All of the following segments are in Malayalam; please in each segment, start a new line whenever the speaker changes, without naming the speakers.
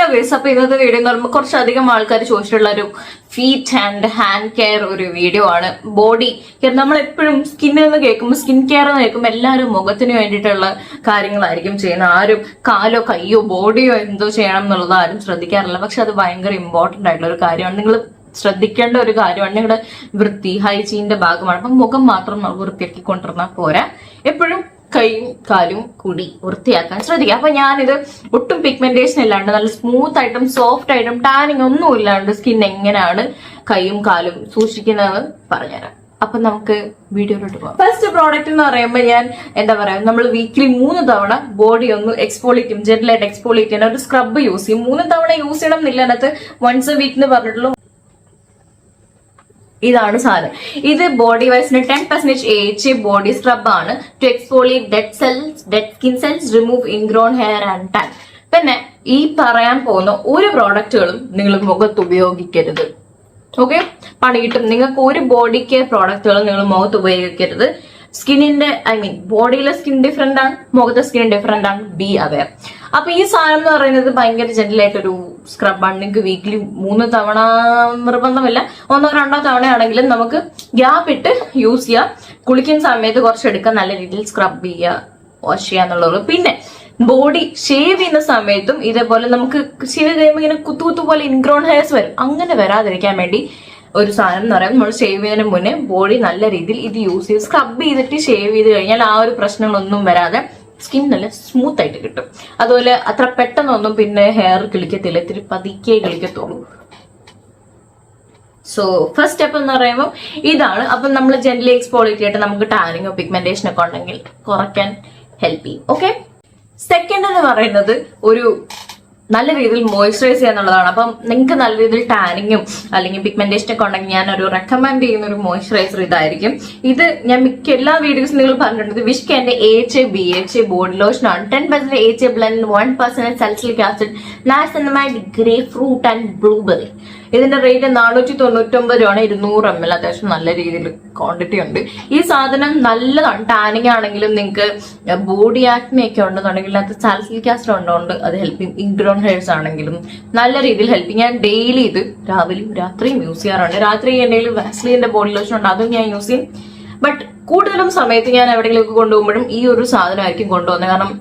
ഹലോ ഗൈസ് അപ്പൊ ഇന്നത്തെ വീഡിയോ എന്ന് പറയുമ്പോൾ കുറച്ചധികം ആൾക്കാർ ചോദിച്ചിട്ടുള്ള ഒരു ഫീറ്റ് ആൻഡ് ഹാൻഡ് കെയർ ഒരു വീഡിയോ ആണ്. ബോഡി നമ്മൾ എപ്പോഴും സ്കിന്നിൽ നിന്ന് കേൾക്കുമ്പോൾ സ്കിൻ കെയർ എന്ന് കേൾക്കുമ്പോൾ എല്ലാവരും മുഖത്തിന് വേണ്ടിയിട്ടുള്ള കാര്യങ്ങളായിരിക്കും ചെയ്യുന്നത്. ആരും കാലോ കയ്യോ ബോഡിയോ എന്തോ ചെയ്യണം എന്നുള്ളത് ആരും ശ്രദ്ധിക്കാറില്ല. പക്ഷെ അത് ഭയങ്കര ഇമ്പോർട്ടന്റ് ആയിട്ടുള്ള ഒരു കാര്യമാണ്. നിങ്ങൾ ശ്രദ്ധിക്കേണ്ട ഒരു കാര്യമാണ്. നിങ്ങളുടെ വൃത്തി ഹൈജീനിന്റെ ഭാഗമാണ്. അപ്പം മുഖം മാത്രം നമുക്ക് വൃത്തിയാക്കി കൊണ്ടിരുന്നാൽ പോരാ. എപ്പോഴും കൈയും കാലും കൂടി വൃത്തിയാക്കാൻ ശ്രദ്ധിക്കുക. അപ്പൊ ഞാനിത് ഒട്ടും പിഗ്മെന്റേഷൻ ഇല്ലാണ്ട് നല്ല സ്മൂത്ത് ആയിട്ടും സോഫ്റ്റ് ആയിട്ടും ടാനിങ് ഒന്നും ഇല്ലാണ്ട് സ്കിൻ എങ്ങനെയാണ് കൈയും കാലും സൂക്ഷിക്കുന്നത് പറഞ്ഞുതരാം. അപ്പൊ നമുക്ക് വീഡിയോയിലോട്ട് പോകാം ഫസ്റ്റ് പ്രോഡക്റ്റ് എന്ന് പറയുമ്പോൾ ഞാൻ എന്താ പറയാ നമ്മൾ വീക്കിലി മൂന്ന് തവണ ബോഡി ഒന്ന് എക്സ്പോളിറ്റ് ചെയ്യും ജെന്റലായിട്ട് ഒരു സ്ക്രബ് യൂസ് ചെയ്യും. മൂന്ന് തവണ യൂസ് ചെയ്യണം എന്നില്ല അതിനകത്ത് വൺസ് എ വീക്ക് എന്ന് പറഞ്ഞിട്ടുള്ളൂ ഇതാണ് സാധനം. ഇത് body വൈസിന് ten percentage A H body scrub ആണ്. To exfoliate dead cells dead skin cells remove ingrown hair and tan പിന്നെ ഈ പറയാൻ പോകുന്ന ഒരു പ്രോഡക്റ്റുകളും നിങ്ങൾ മുഖത്ത് ഉപയോഗിക്കരുത്. ഓക്കെ പണി കിട്ടും. നിങ്ങൾക്ക് ഒരു ബോഡി കെയർ പ്രോഡക്റ്റുകളും നിങ്ങൾ മുഖത്ത് ഉപയോഗിക്കരുത്. സ്കിന്നിന്റെ ഐ മീൻ ബോഡിയിലെ സ്കിൻ ഡിഫറെന്റ് ആണ്. മുഖത്തെ സ്കിൻ ഡിഫറെന്റ് ആണ്. ബി അവയർ അപ്പൊ ഈ സാധനം എന്ന് പറയുന്നത് ഭയങ്കര ജെന്റിലായിട്ടൊരു സ്ക്രബാണ് നിങ്ങൾക്ക് വീക്കിലി മൂന്ന് തവണ നിർബന്ധമില്ല. ഒന്നോ രണ്ടോ തവണ ആണെങ്കിലും നമുക്ക് ഗ്യാപ്പ് ഇട്ട് യൂസ് ചെയ്യാം. കുളിക്കുന്ന സമയത്ത് കുറച്ച് എടുക്കുക നല്ല രീതിയിൽ സ്ക്രബ് ചെയ്യുക വാഷ് ചെയ്യുക എന്നുള്ളത്. പിന്നെ ബോഡി ഷേവ് ചെയ്യുന്ന സമയത്തും ഇതേപോലെ നമുക്ക് ഷേവ് ചെയ്യുമ്പോൾ ഇങ്ങനെ കുത്തു കുത്തു പോലെ ഇൻഗ്രോൺ ഹെയർസ് വരും. അങ്ങനെ വരാതിരിക്കാൻ വേണ്ടി ഒരു സാധനം എന്ന് പറയാം. നമ്മൾ ഷേവ് ചെയ്യുന്നതിന് മുന്നേ ബോഡി നല്ല രീതിയിൽ ഇത് യൂസ് ചെയ്ത് സ്ക്രബ് ചെയ്തിട്ട് ഷേവ് ചെയ്ത് കഴിഞ്ഞാൽ ആ ഒരു പ്രശ്നങ്ങളൊന്നും വരാതെ സ്കിൻ നല്ല സ്മൂത്ത് ആയിട്ട് കിട്ടും. അതുപോലെ അത്ര പെട്ടെന്നൊന്നും പിന്നെ ഹെയർ കിളിക്കത്തില്ല. ഇത്തിരി പതുക്കെ കിളിക്കത്തുള്ളൂ. സോ ഫസ്റ്റ് സ്റ്റെപ്പ് എന്ന് പറയുമ്പോൾ ഇതാണ്. അപ്പം നമ്മൾ ജെന്റലി എക്സ്പോളിറ്റി ചെയ്തിട്ട് നമുക്ക് ടാനിങ്ങോ പിഗ്മെന്റേഷൻ ഒക്കെ ഉണ്ടെങ്കിൽ കുറയ്ക്കാൻ ഹെൽപ്പ് ചെയ്യും. ഓക്കെ സെക്കൻഡ് എന്ന് പറയുന്നത് ഒരു നല്ല രീതിയിൽ മോയ്സ്ചറൈസ് ചെയ്യുക എന്നുള്ളതാണ് അപ്പം നിങ്ങൾക്ക് നല്ല രീതിയിൽ ടാനിങ്ങും അല്ലെങ്കിൽ പിഗ്മെന്റേഷൻ ഒക്കെ ഉണ്ടെങ്കിൽ ഞാൻ ഒരു റെക്കമെൻഡ് ചെയ്യുന്ന ഒരു മോയ്സ്ചറൈസർ ഇതായിരിക്കും. ഇത് ഞാൻ മിക്ക എല്ലാ വീഡിയോസും നിങ്ങൾ പറഞ്ഞിട്ടുണ്ട്. വിഷ്ക്ക് എന്റെ H A B H A body lotion ആണ്. Ten percent H A blend one percent salicylic acid niacinamide grapefruit and blueberry ഇതിന്റെ റേറ്റ് നാനൂറ്റി തൊണ്ണൂറ്റൊമ്പത് രൂപയാണ്. ഇരുന്നൂറ് എം എൽ അത്യാവശ്യം നല്ല രീതിയിൽ ക്വാണ്ടിറ്റി ഉണ്ട്. ഈ സാധനം നല്ലതാണ്. ടാനിങ് ആണെങ്കിലും നിങ്ങൾക്ക് ബോഡി ആക്നെ ഒക്കെ ഉണ്ടെന്നുണ്ടെങ്കിൽ അത് സാൽസിലിക് ആസിഡ് ഉണ്ടോണ്ട് അത് ഹെൽപ്പിംഗ് ഇൻഗ്രോൺ ഹെയർസ് ആണെങ്കിലും നല്ല രീതിയിൽ ഹെൽപ്പ് ഞാൻ ഡെയിലി ഇത് രാവിലെയും രാത്രിയും യൂസ് ചെയ്യാറുണ്ട്. രാത്രി എന്തെങ്കിലും വാസ്ലിന്റെ ബോഡി ലോഷൻ ഉണ്ട്. അതും ഞാൻ യൂസ് ചെയ്യും. ബട്ട് കൂടുതലും സമയത്ത് ഞാൻ എവിടെയെങ്കിലും കൊണ്ടുപോകുമ്പോഴും ഈ ഒരു സാധനമായിരിക്കും കൊണ്ടുപോകുന്നത്. കാരണം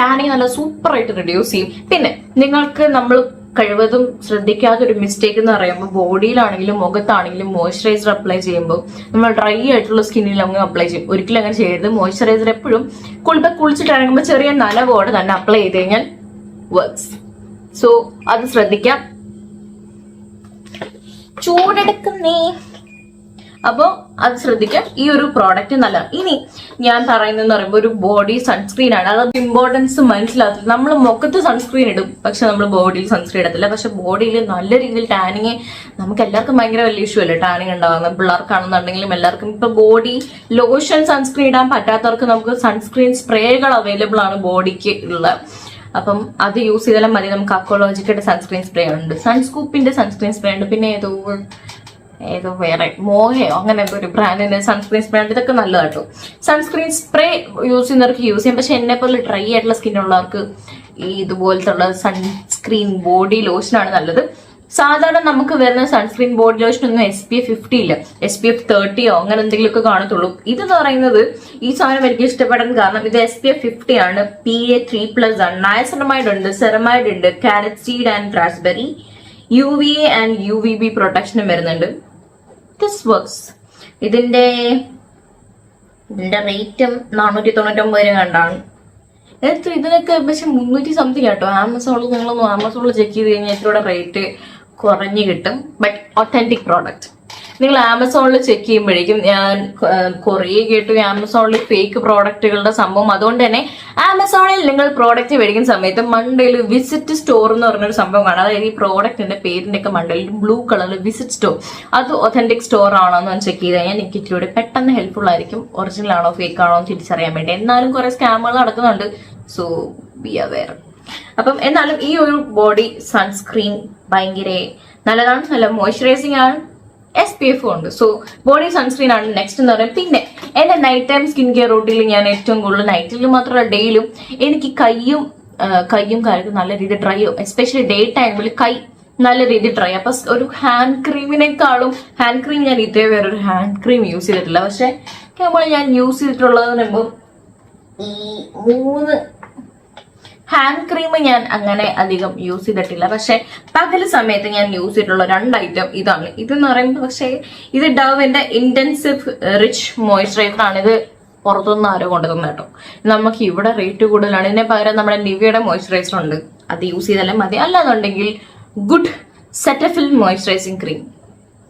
ടാനിങ് നല്ല സൂപ്പറായിട്ട് റിഡ്യൂസ് ചെയ്യും. പിന്നെ നിങ്ങൾക്ക് നമ്മൾ കഴിവതും ശ്രദ്ധിക്കാത്ത ഒരു മിസ്റ്റേക്ക് എന്ന് പറയുമ്പോൾ ബോഡിയിലാണെങ്കിലും മുഖത്താണെങ്കിലും മോയ്സ്ചറൈസർ അപ്ലൈ ചെയ്യുമ്പോൾ നമ്മൾ ഡ്രൈ ആയിട്ടുള്ള സ്കിന്നിൽ അങ്ങ് അപ്ലൈ ചെയ്യും. ഒരിക്കലും അങ്ങനെ ചെയ്യരുത്. മോയ്സ്ചറൈസർ എപ്പോഴും കുളിപ്പ കുളിച്ചിട്ട് ഇറങ്ങുമ്പോൾ ചെറിയ നനവോടെ തന്നെ അപ്ലൈ ചെയ്ത് കഴിഞ്ഞാൽ വർക്ക്സ് സോ അത് ശ്രദ്ധിക്കാം. ചൂടെടുക്കുന്നേ. അപ്പോൾ അത് ശ്രദ്ധിക്കുക. ഈ ഒരു പ്രോഡക്റ്റ് നല്ല ഇനി ഞാൻ പറയുന്നതെന്ന് പറയുമ്പോൾ ഒരു ബോഡി സൺസ്ക്രീൻ ആണ്. അത് ഇമ്പോർട്ടൻസ് മനസ്സിലാകത്തില്ല. നമ്മൾ മുഖത്ത് സൺസ്ക്രീൻ ഇടും. പക്ഷെ നമ്മൾ ബോഡിയിൽ സൺസ്ക്രീൻ ഇടത്തില്ല. പക്ഷെ ബോഡിയിൽ നല്ല രീതിയിൽ ടാനിങ് നമുക്ക് എല്ലാവർക്കും ഭയങ്കര വലിയ ഇഷ്യൂ അല്ലേ? ടാനിങ് ഉണ്ടാകുന്നത് പിള്ളേർക്കാണെന്നുണ്ടെങ്കിലും എല്ലാവർക്കും. ഇപ്പൊ ബോഡി ലോഷൻ സൺസ്ക്രീൻ ഇടാൻ പറ്റാത്തവർക്ക് നമുക്ക് സൺസ്ക്രീൻ സ്പ്രേകൾ അവൈലബിൾ ആണ് ബോഡിക്ക് ഉള്ള. അപ്പം അത് യൂസ് ചെയ്താലും മതി. നമുക്ക് അക്കോളജിക്കയുടെ സൺസ്ക്രീൻ സ്പ്രേ ഉണ്ട്. സൺസ്കൂപ്പിന്റെ സൺസ്ക്രീൻ സ്പ്രേ ഉണ്ട്. പിന്നെ ഏതോ ഏതോ വേറെ മോഹയോ അങ്ങനെ എന്തോ ഒരു ബ്രാൻഡിന്റെ സൺസ്ക്രീൻ ഉണ്ട് ഇതൊക്കെ നല്ലതാട്ടോ. സൺസ്ക്രീൻ സ്പ്രേ യൂസ് ചെയ്യുന്നവർക്ക് യൂസ് ചെയ്യാം. പക്ഷെ എന്നെ പോലെ ഡ്രൈ ആയിട്ടുള്ള സ്കിൻ ഉള്ളവർക്ക് ഈ ഇതുപോലത്തെ ഉള്ള സൺസ്ക്രീൻ ബോഡി ലോഷനാണ് നല്ലത്. സാധാരണ നമുക്ക് വരുന്ന സൺസ്ക്രീൻ ബോഡി ലോഷൻ ഒന്നും എസ് പി എഫ് ഫിഫ്റ്റി ഇല്ല. എസ് പി എഫ് തേർട്ടിയോ അങ്ങനെ എന്തെങ്കിലുമൊക്കെ കാണത്തുള്ളൂ. ഇതെന്ന് പറയുന്നത് ഈ സാധനം എനിക്ക് ഇഷ്ടപ്പെടാൻ കാരണം ഇത് എസ് പി എഫ് ഫിഫ്റ്റി ആണ്. പി എ ത്രീ പ്ലസ് ആണ്. നയസനമൈഡ് ഉണ്ട് സെറമൈഡ് ഉണ്ട് carrot seed and raspberry U V A and U V B പ്രൊട്ടക്ഷനും വരുന്നുണ്ട്. ദിസ് വർക്ക്സ് ഇതിന്റെ ഇതിന്റെ റേറ്റും നാനൂറ്റി തൊണ്ണൂറ്റൊമ്പത് രൂപ കണ്ടാണ്. എത്ര ഇതിനൊക്കെ പക്ഷെ മുന്നൂറ്റി സംതിങ് കേട്ടോ ആമസോണിൽ നിങ്ങളൊന്ന് ആമസോണിൽ ചെക്ക് ചെയ്ത് കഴിഞ്ഞാൽ ഇത്രയുടെ റേറ്റ് കുറഞ്ഞു കിട്ടും. ബട്ട് ഒത്തന്റിക് പ്രോഡക്റ്റ് നിങ്ങൾ ആമസോണിൽ ചെക്ക് ചെയ്യുമ്പോഴേക്കും ഞാൻ കുറേ കേട്ടു ആമസോണിൽ ഫേക്ക് പ്രോഡക്റ്റുകളുടെ സംഭവം. അതുകൊണ്ട് തന്നെ ആമസോണിൽ നിങ്ങൾ പ്രോഡക്റ്റ് മേടിക്കുന്ന സമയത്ത് മണ്ടയിൽ വിസിറ്റ് സ്റ്റോർ എന്ന് പറഞ്ഞൊരു സംഭവം കാണാം. അതായത് ഈ പ്രോഡക്റ്റിന്റെ പേരിന്റെ ഒക്കെ മണ്ടയിൽ ബ്ലൂ കളറിൽ വിസിറ്റ് സ്റ്റോർ അത് ഒതന്റിക് സ്റ്റോർ ആണോ എന്ന് ചെക്ക് ചെയ്ത്. കഴിഞ്ഞാൽ എനിക്ക് ഇത്തിരി പെട്ടെന്ന് ഹെൽപ്ഫുൾ ആയിരിക്കും. ഒറിജിനൽ ആണോ ഫേക്ക് ആണോ എന്ന് തിരിച്ചറിയാൻ വേണ്ടി. എന്നാലും കുറെ സ്കാമുകൾ നടക്കുന്നുണ്ട്. സോ ബി അവെയർ അപ്പം എന്നാലും ഈ ഒരു ബോഡി സൺസ്ക്രീൻ ഭയങ്കര നല്ലതാണ്. നല്ല മോയ്സ്ചറൈസിങ് ആണ്. എസ് പി എഫും ഉണ്ട്. സോ ബോഡി സൺസ്ക്രീൻ ആണ് നെക്സ്റ്റ് എന്ന് പറയുന്നത് പിന്നെ എന്റെ നൈറ്റ് ടൈം സ്കിൻ കെയർ റൂട്ടീനിൽ ഞാൻ ഏറ്റവും കൂടുതൽ നൈറ്റിൽ മാത്രമല്ല ഡെയിലും എനിക്ക് കൈയും കൈയും കാലൊക്കെ നല്ല രീതിയിൽ ഡ്രൈ ആവും. എസ്പെഷ്യലി ഡേ ടൈമിൽ കൈ നല്ല രീതിയിൽ ഡ്രൈ അപ്പൊ ഒരു ഹാൻഡ് ക്രീമിനേക്കാളും ഹാൻഡ് ക്രീം ഞാൻ ഇതേ വേറെ ഒരു ഹാൻഡ് ക്രീം യൂസ് ചെയ്തിട്ടില്ല. പക്ഷെ ഞാൻ യൂസ് ചെയ്തിട്ടുള്ളത് ഈ മൂന്ന് ഹാൻഡ് ക്രീം ഞാൻ അങ്ങനെ അധികം യൂസ് ചെയ്തിട്ടില്ല. പക്ഷെ പകൽ സമയത്ത് ഞാൻ യൂസ് ചെയ്തിട്ടുള്ള രണ്ട് ഐറ്റം ഇതാണ്. ഇതെന്ന് പറയുമ്പോൾ പക്ഷേ ഇത് ഡവിന്റെ ഇന്റൻസീവ് റിച്ച് മോയ്സ്ചറൈസർ ആണ്. ഇത് പുറത്തുനിന്ന് ആരോ കൊണ്ടുവന്ന കേട്ടോ. നമുക്ക് ഇവിടെ റേറ്റ് കൂടുതലാണ്. ഇതിനെ പകരം നമ്മുടെ നിവിയുടെ മോയ്സ്ചറൈസർ ഉണ്ട്. അത് യൂസ് ചെയ്താലും മതി. അല്ലാന്നുണ്ടെങ്കിൽ good Cetaphil moisturising cream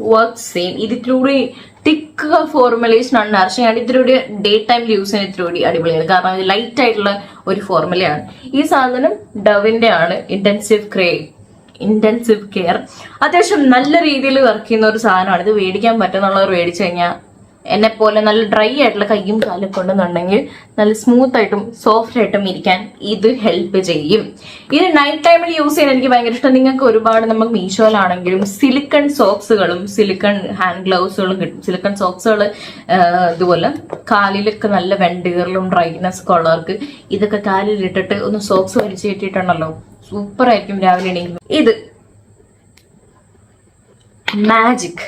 work same ഇതിലൂടെ തിക്ക് ഫോർമുലേഷൻ ആണ് നർച്ചയാണ് ഇതിലൂടെ ഡേ ടൈമിൽ യൂസ് ഇതിലൂടെ അടിപൊളിയാണ്. കാരണം ഇത് ലൈറ്റ് ആയിട്ടുള്ള ഒരു ഫോർമുലയാണ് ഈ സാധനം ഡവിന്റെ ആണ്. ഇന്റൻസീവ് ക്രേ ഇന്റൻസീവ് കെയർ അത്യാവശ്യം നല്ല രീതിയിൽ വർക്ക് ചെയ്യുന്ന ഒരു സാധനമാണ്. ഇത് മേടിക്കാൻ പറ്റുന്നുള്ളവർ മേടിച്ചു കഴിഞ്ഞാൽ എന്നെ പോലെ നല്ല ഡ്രൈ ആയിട്ടുള്ള കയ്യും കാലും കൊണ്ടെന്നുണ്ടെങ്കിൽ നല്ല സ്മൂത്ത് ആയിട്ടും സോഫ്റ്റ് ആയിട്ടും ഇരിക്കാൻ ഇത് ഹെൽപ്പ് ചെയ്യും. ഇത് നൈറ്റ് ടൈമിൽ യൂസ് ചെയ്യാൻ എനിക്ക് ഭയങ്കര ഇഷ്ടം. നിങ്ങൾക്ക് ഒരുപാട് നമുക്ക് മീഷോയിലാണെങ്കിലും സിലിക്കൺ സോക്സുകളും സിലിക്കൺ ഹാൻഡ് ഗ്ലൗസുകളും കിട്ടും. സിലിക്കൺ സോക്സുകൾ ഇതുപോലെ കാലിലൊക്കെ നല്ല വെണ്ടുകീറലും ഡ്രൈനെസ് ഒക്കെ ഉള്ളവർക്ക് ഇതൊക്കെ കാലിൽ ഇട്ടിട്ട് ഒന്ന് സോക്സ് വലിച്ചു കെട്ടിയിട്ടുണ്ടല്ലോ. സൂപ്പർ ആയിരിക്കും രാവിലെ എണീക്കുമ്പോൾ ഇത് മാജിക്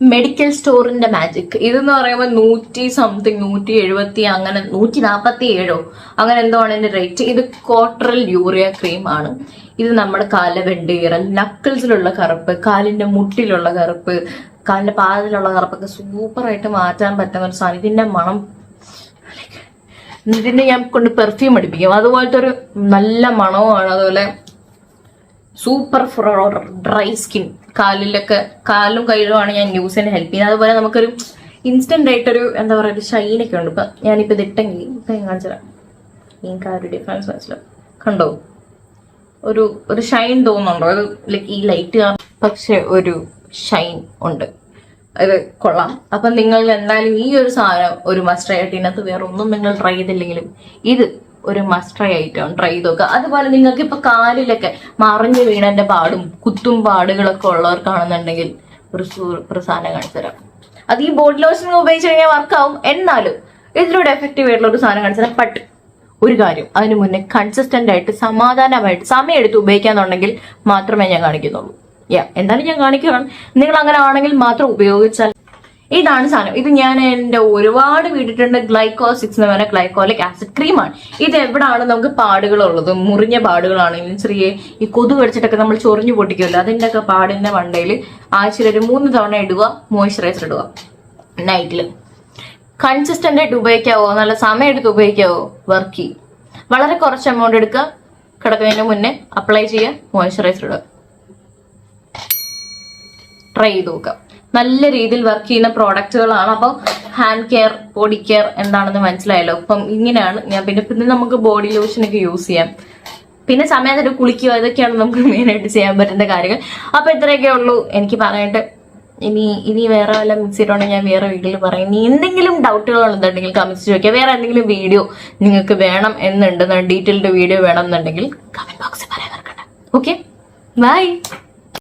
മെഡിക്കൽ സ്റ്റോറിന്റെ മാജിക് ഇതെന്ന് പറയുമ്പോൾ നൂറ്റി സംതിങ് നൂറ്റി എഴുപത്തി അങ്ങനെ നൂറ്റി നാൽപ്പത്തി ഏഴോ അങ്ങനെ എന്തോ ആണ് ഇതിന്റെ റേറ്റ് ഇത് ക്വാർട്ടറൽ യൂറിയ ക്രീം ആണ്. ഇത് നമ്മുടെ കാലിലെ വെണ്ടുകീറൽ നക്കിൾസിലുള്ള കറുപ്പ് കാലിന്റെ മുട്ടിലുള്ള കറുപ്പ് കാലിന്റെ പാദത്തിലുള്ള കറുപ്പൊക്കെ സൂപ്പറായിട്ട് മാറ്റാൻ പറ്റുന്ന ഒരു സാധനം. ഇതിന്റെ മണം ഇതിന്റെ ഞാൻ കൊണ്ട് പെർഫ്യൂം അടിപ്പിക്കും. അതുപോലത്തെ ഒരു നല്ല മണവുമാണ് അതുപോലെ സൂപ്പർ ഫ്രോ ഡ്രൈ സ്കിൻ കാലിലൊക്കെ കാലും കയ്യിലുമാണ് ഞാൻ യൂസ് ചെയ്യാൻ ഹെൽപ്പ് ചെയ്യുന്നത്. അതുപോലെ നമുക്കൊരു ഇൻസ്റ്റന്റ് ആയിട്ടൊരു എന്താ പറയുക ഒരു ഷൈനൊക്കെ ഉണ്ട്. ഇപ്പൊ ഞാനിപ്പോ ഇതിട്ടെങ്കിൽ ഇപ്പൊ ഞാൻ കാണിച്ചുതരാം നിങ്ങൾക്ക് ആ ഒരു ഡിഫറൻസ് മനസ്സിലാവും കണ്ടോ? ഒരു ഒരു ഷൈൻ തോന്നുന്നുണ്ടോ? അത് ലൈക്ക് ഈ ലൈറ്റ് പക്ഷെ ഒരു ഷൈൻ ഉണ്ട്. അത് കൊള്ളാം. അപ്പൊ നിങ്ങൾ എന്തായാലും ഈ ഒരു സാധനം ഒരു മസ്റ്റ് ആയിട്ട് ഇതിനകത്ത് വേറെ ഒന്നും നിങ്ങൾ ട്രൈ ചെയ്തില്ലെങ്കിലും ഇത് ഒരു മസ്റ്റ് ട്രൈ ആയിട്ടാണ് ട്രൈ ചെയ്ത് നോക്കുക അതുപോലെ നിങ്ങൾക്ക് ഇപ്പൊ കാലിലൊക്കെ മറിഞ്ഞു വീണന്റെ പാടും കുത്തും പാടുകളൊക്കെ ഉള്ളവർക്കാണെന്നുണ്ടെങ്കിൽ ഒരു സൂ- ഒരു സാധനം കാണിച്ചു തരാം. അത് ഈ ബോഡി ലോഷൻ ഉപയോഗിച്ച് കഴിഞ്ഞാൽ വർക്കാവും എന്നാലും ഇതിലൂടെ എഫക്റ്റീവ് ആയിട്ടുള്ള ഒരു സാധനം കാണിച്ചു തരാം. പട്ട് ഒരു കാര്യം അതിന് മുന്നേ കൺസിസ്റ്റന്റ് ആയിട്ട് സമാധാനമായിട്ട് സമയം എടുത്ത് ഉപയോഗിക്കാന്നുണ്ടെങ്കിൽ മാത്രമേ ഞാൻ കാണിക്കുന്നുള്ളൂ. യാ എന്തായാലും ഞാൻ കാണിക്കുകയാണ്. നിങ്ങൾ അങ്ങനെ ആണെങ്കിൽ മാത്രം ഉപയോഗിച്ചാൽ ഇതാണ് സാധനം. ഇത് ഞാൻ എന്റെ ഒരുപാട് വീട്ടിട്ടുണ്ട് ഗ്ലൈക്കോ സിക്സ് എന്ന് ഗ്ലൈക്കോലിക് ആസിഡ് ക്രീമാണ് ഇത് എവിടാണ് നമുക്ക് പാടുകളുള്ളത്? മുറിഞ്ഞ പാടുകളാണെങ്കിലും ചെറിയ ഈ കൊതു കടിച്ചിട്ടൊക്കെ നമ്മൾ ചൊറിഞ്ഞു പൊട്ടിക്കുമല്ലോ അതിന്റെ ഒക്കെ പാടിന്റെ മണ്ടയിൽ ആഴ്ചയിൽ ഒരു മൂന്ന് തവണ ഇടുക മോയ്സ്ചറൈസർ ഇടുക നൈറ്റിൽ കൺസിസ്റ്റന്റ് ആയിട്ട് ഉപയോഗിക്കാവോ? നല്ല സമയം എടുത്ത് ഉപയോഗിക്കാവോ? വർക്ക് ചെയ്യും. വളരെ കുറച്ച് എമൗണ്ട് എടുക്കുക. കിടക്കുന്നതിന് മുന്നേ അപ്ലൈ ചെയ്യുക മോയ്സ്ചറൈസർ ഇടുക. ട്രൈ ചെയ്ത് നോക്കാം നല്ല രീതിയിൽ വർക്ക് ചെയ്യുന്ന പ്രോഡക്റ്റുകളാണ് അപ്പോൾ ഹാൻഡ് കെയർ ബോഡി കെയർ എന്താണെന്ന് മനസ്സിലായല്ലോ. അപ്പം ഇങ്ങനെയാണ് ഞാൻ പിന്നെ പിന്നെ നമുക്ക് ബോഡി ലോഷനൊക്കെ യൂസ് ചെയ്യാം. പിന്നെ സമയത്തിന് കുളിക്കുക ഇതൊക്കെയാണ് നമുക്ക് മെയിനായിട്ട് ചെയ്യാൻ പറ്റുന്ന കാര്യങ്ങൾ. അപ്പൊ ഇത്രയൊക്കെ ഉള്ളൂ. എനിക്ക് പറയാനായിട്ട് ഇനി ഇനി വേറെ വല്ല മിക്സ് ചെയ്തിട്ടുണ്ടെങ്കിൽ ഞാൻ വേറെ വീഡിയോയിൽ പറയും. ഇനി എന്തെങ്കിലും ഡൗട്ടുകൾ ഉണ്ടെന്നുണ്ടെങ്കിൽ കമന്റ്സ് ചോദിക്കുക. വേറെ എന്തെങ്കിലും വീഡിയോ നിങ്ങൾക്ക് വേണം എന്നുണ്ടെന്ന് ഡീറ്റെയിൽഡ് വീഡിയോ വേണം എന്നുണ്ടെങ്കിൽ കമന്റ് ബോക്സിൽ പറയാൻ മറക്കണ്ട. Okay bye